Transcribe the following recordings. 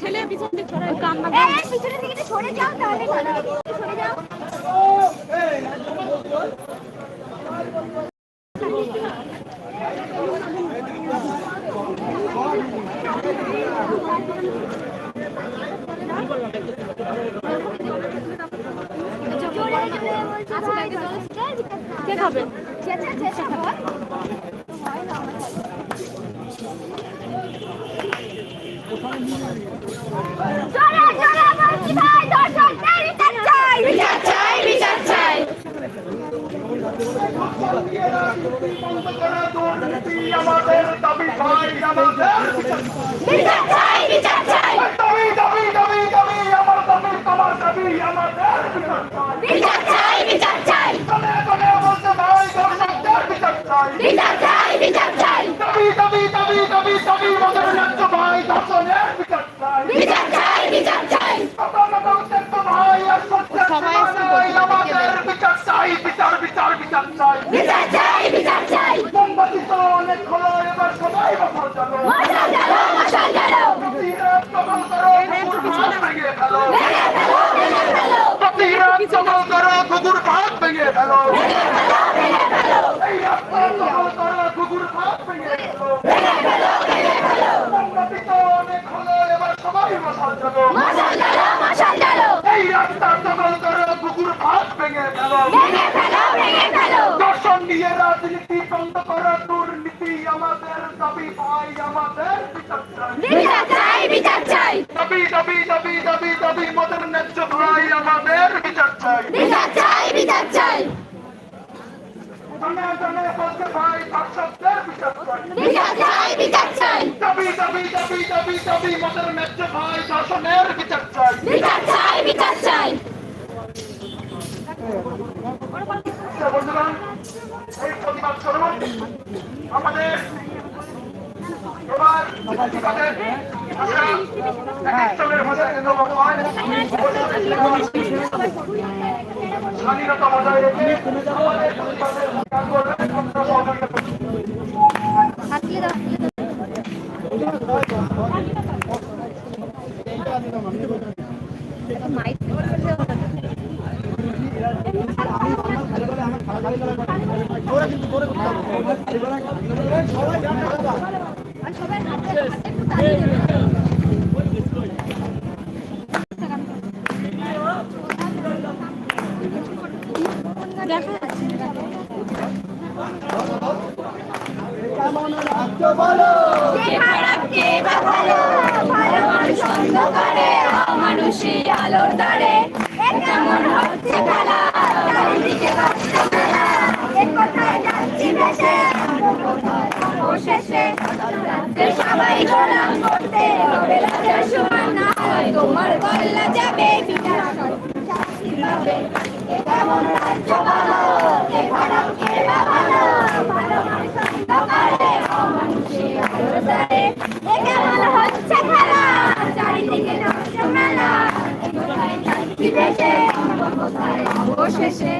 ঠেলে পিছন দিকে সরে কান্না পিছনের দিকে সরে যাও তাহলে সরে যাও বিচার চাই আমাদের দাবি ভাই আমাদের বিচার চাই বিচার চাই দাবি দাবি দাবি দাবি আমার দাবি তোমার দাবি আমাদের বিচার চাই বিচার চাই। চলে চলে বলতে ভাই দর্শকদের বিচার চাই বিচার চাই। বিচার চাই দাবি দাবি দাবি দাবি দাবি আমাদের ন্যায্য ভাই দর্শনের বিচার চাই। বিচার চাই বিচার চাই বিচার চাই বিচার বিচার বিচার চাই বিচার চাই। বিচার চাই মোমবাতি তো অনেক হলো এবার সবাই বছর চলো মশাল জ্বালো মশাল জ্বালো প্রতিরাত টগল করো কুকুর ভাত ফেলো ভেঙে ফেলো ভেঙে ফেলো। দর্শন নিয়ে রাজনীতি বন্ধ করা দুর্নীতি আমাদের দাবি ভাই আমাদের বিচার চাই বিচার চাই দাবি দাবি দাবি দাবি দাবি মদের ন্যায্য ভাই আমাদের বিচার চাই বিচার চাই বিচার চাই জনে জনে বলতে ভাই চাই বিচার চাই বিচার চাই স্বাধীনতা বজায় রেখে কে খারাপ কে বা ভালো ভালো মানুষ অন্ধকারে অমানুষী আলোর দ্বারে। কেমন হচ্ছে খেলা চারিদিকে কষ্ট মেলা। কোথায় যাচ্ছি ভেসে অবশেষে সবাই গোলাম করতে হবে রাজার সমান না হয় তোমার গল্লা যাবে কেমন রাজ্য ভালো কে খারাপ কে বা ভালো ভালো মানুষ অন্ধকারে অমানুষী আলোর দ্বারে এ কেমন হচ্ছে খেলা চারিদিকে নষ্ট মেলা এ কোথায় যাচ্ছি ভেসে কোথায় অবশেষে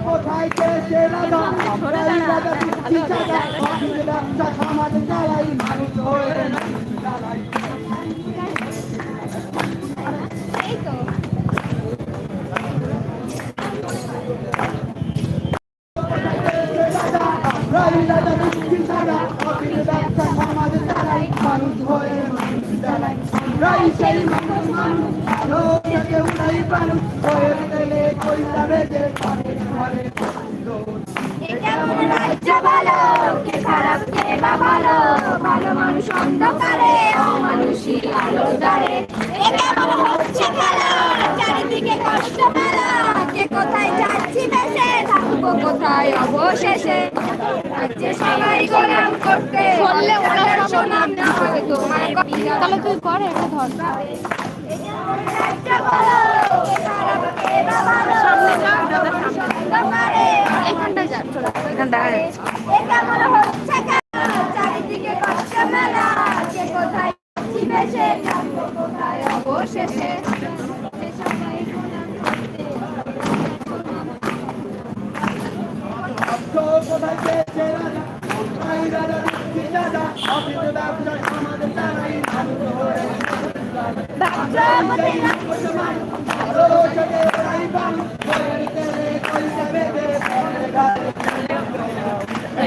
কোথায় কেসে রাজা? আমরাই রাজা দিচ্ছি চাঁদা অফিস ব্যবসা সমাজ জ্বালাই মানুষ হয়ে না জ্বালাই ভালো মানুষ অন্ধকারে অমানুষী আলো দ্বারে কেমন হচ্ছে খেলা চারিদিকে কষ্ট মেলা কে কোথায় যাচ্ছি দেশে থাকব কোথায় অবশেষে সবাই গোলাম করতে বললে ওরা শোনাম না হয় তোমার তাহলে তুই কর, একটা ধর। চারিদিকে কষ্ট মেলা যে কোথায় বেশে কোথায় অবশেষে আমাদের তারাই আনন্দ হয়ে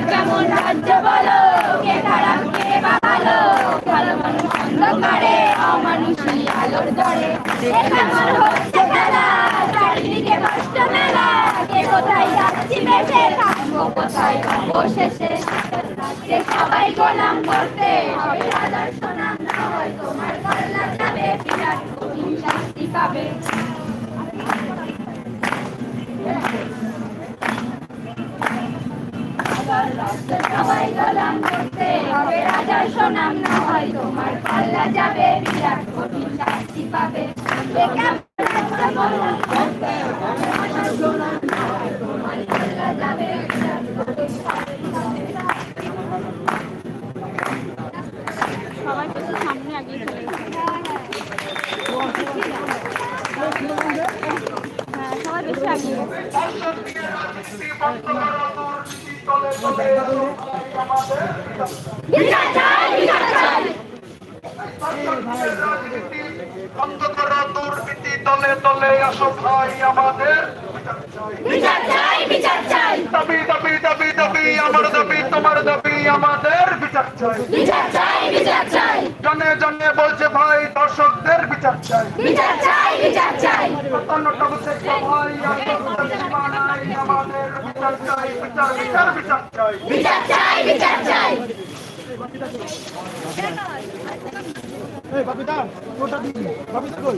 কেমন রাজ্য বলো কে খারাপ কে বা ভালো ভালো মানুষ অন্ধকারে অমানুষী আলোর দরে কেমন হচ্ছে খেলা চারিদিকে নষ্ট মেলা কে কোথায় যাচ্ছি বেঁচে থাকব কোথায় অবশেষে সবাই গোলাম করতে হবে রাজার সোনাম না হয় তোমার। সবাই গোলাম করতে রাজার সুনাম না হয় তোমার পাল্লা যাবে বিরাট কঠিন পাবে। দুর্নীতি দলে দলে আসো ভাই আমাদের বিচার চাই বিচার চাই। দাবি দাবি দাবি দাবি আমাদের তোমার দাবি আমাদের বিচার চাই। বিচার চাই বিচার চাই। জনে জনে বলছে ভাই দর্শকদের বিচার চাই। বিচার চাই বিচার চাই। অন্যটা বলছে ভাই আমাদের বিচার চাই বিচার বিচার বিচার চাই। বিচার চাই বিচার চাই। এই বাপিদা ওটা দিবি বাপিদা কই?